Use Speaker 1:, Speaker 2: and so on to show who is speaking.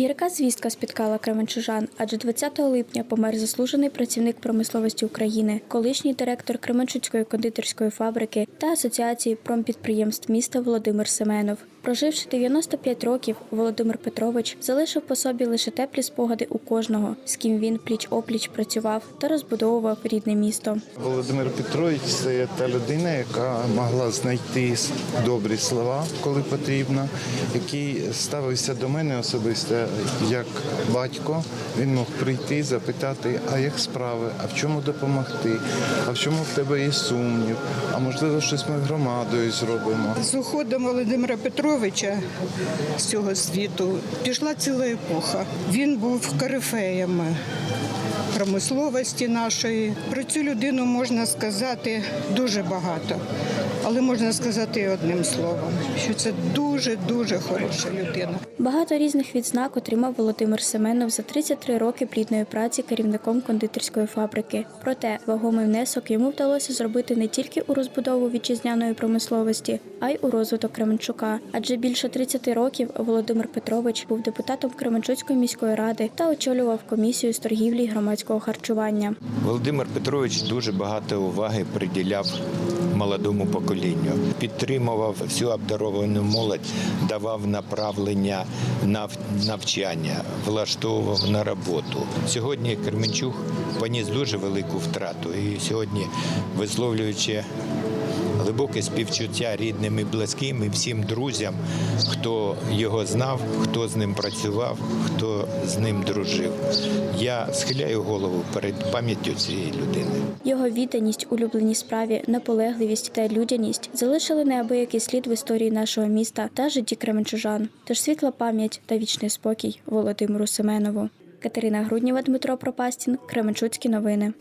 Speaker 1: Гірка звістка спіткала кременчужан, адже 20 липня помер заслужений працівник промисловості України, колишній директор Кременчуцької кондитерської фабрики та Асоціації промпідприємств міста Володимир Семенов. Проживши 95 років, Володимир Петрович залишив по собі лише теплі спогади у кожного, з ким він пліч-опліч працював та розбудовував рідне місто.
Speaker 2: Володимир Петрович це та людина, яка могла знайти добрі слова, коли потрібно, який ставився до мене особисто як батько. Він мог прийти, запитати, а як справи, а в чому допомогти, а в чому в тебе є сумнів, а можливо, щось ми громадою зробимо.
Speaker 3: З уходом Володимира Петровича з цього світу пішла ціла епоха. Він був корифеєм промисловості нашої. Про цю людину можна сказати дуже багато, але можна сказати і одним словом, що це дуже дуже хороша людина.
Speaker 1: Багато різних відзнак отримав Володимир Семенов за 33 роки плідної праці керівником кондитерської фабрики. Проте вагомий внесок йому вдалося зробити не тільки у розбудову вітчизняної промисловості, а й у розвиток Кременчука. Адже більше 30 років Володимир Петрович був депутатом Кременчуцької міської ради та очолював комісію з торгівлі громадського харчування.
Speaker 4: Володимир Петрович дуже багато уваги приділяв молодому поколінню, підтримував всю обдаровану молодь, давав направлення на навчання, влаштовував на роботу. Сьогодні Кременчук поніс дуже велику втрату, і сьогодні, висловлюючи глибоке співчуття рідним і близьким і всім друзям, хто його знав, хто з ним працював, хто з ним дружив. Я схиляю голову перед пам'яттю цієї людини.
Speaker 1: Його відданість улюбленій справі, наполегливість та людяність залишили неабиякий слід в історії нашого міста та житті кременчужан. Тож світла пам'ять та вічний спокій Володимиру Семенову. Катерина Грудніва, Дмитро Пропастін, Кременчуцькі новини.